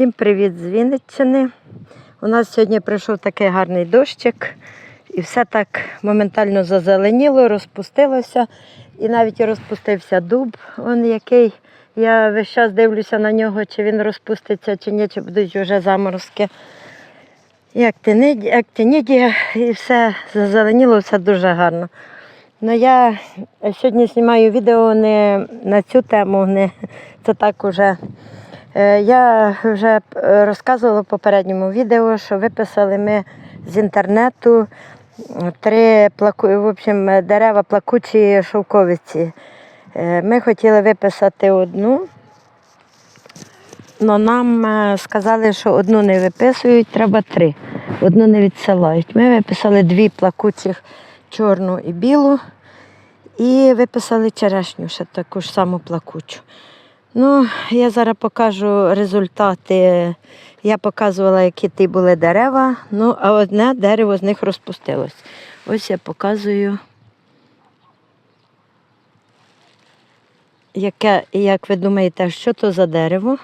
Всім привіт з Вінниччини. У нас сьогодні прийшов такий гарний дощик, і все так моментально зазеленіло, розпустилося. І навіть розпустився дуб, он який. Я весь час дивлюся на нього, чи він розпуститься, чи ні, чи будуть вже заморозки. Як тиніді, і все зазеленіло, все дуже гарно. Ну я сьогодні знімаю відео не на цю тему, не це так уже. Е, Я вже е, розказувала в попередньому відео, що виписали ми з інтернету три в общем, дерева плакучі шовковиці. Е, Ми хотіли виписати одну, але нам сказали, що одну не виписують, треба три. Одну не відсилають. Ми виписали дві плакучих чорну і білу. І виписали черешню, ще таку ж саму плакучу. Ну, я зараз покажу результати. Я показувала, які ті були дерева, ну, а одне дерево з них розпустилось. Ось я показую, яке, як ви думаєте, що то за дерево?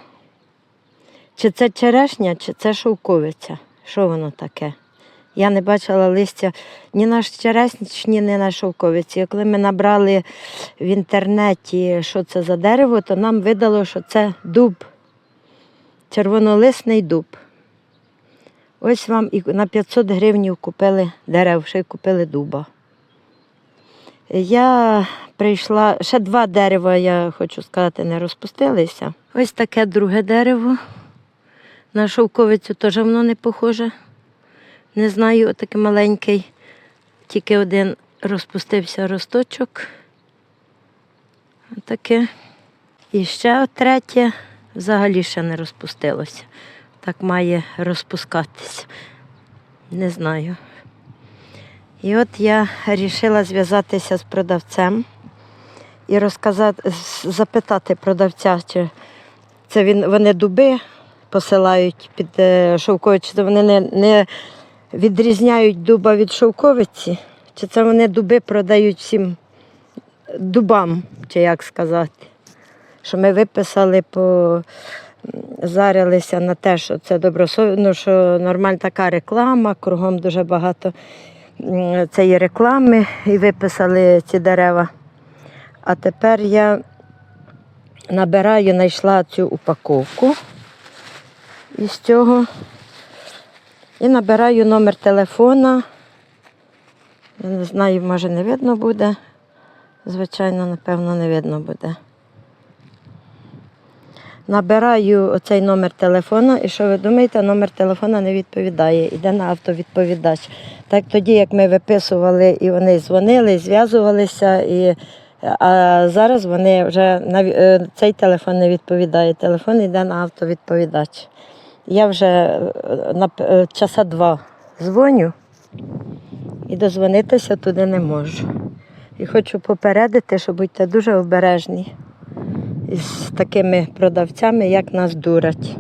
Чи це черешня, чи це шовковиця? Що воно таке? Я не бачила листя ні на черешні, ні на шовковиці. Коли ми набрали в інтернеті, що це за дерево, то нам видало, що це дуб, червонолисний дуб. Ось вам і на 500 гривень купили дерев, ще й купили дуба. Я прийшла, ще два дерева, я хочу сказати, не розпустилися. Ось таке друге дерево. На шовковицю теж воно не похоже. Не знаю, отакий маленький, тільки один розпустився росточок. Отаке. І ще третє взагалі ще не розпустилося. Так має розпускатися. Не знаю. І от я вирішила зв'язатися з продавцем і розказати, запитати продавця, чи це він, вони дуби посилають під е, шовковицю, чи вони не, не відрізняють дуба від шовковиці, чи це вони дуби продають всім дубам, чи як сказати. Що ми виписали, по... зарилися на те, що це добросовісно, ну, що нормальна така реклама, кругом дуже багато цієї реклами і виписали ці дерева. А тепер я набираю, знайшла цю упаковку із цього. І набираю номер телефона. Я не знаю, може не видно буде. Звичайно, напевно, не видно буде. Набираю оцей номер телефона, і що ви думаєте, номер телефона не відповідає, іде на автовідповідач. Так тоді, як ми виписували і вони дзвонили, зв'язувалися, і, а зараз вони вже е, цей телефон не відповідає. Телефон йде на автовідповідач. Я вже е, на е, часа два дзвоню і дозвонитися туди не можу. І хочу попередити, що будьте дуже обережні із такими продавцями, як нас дурять.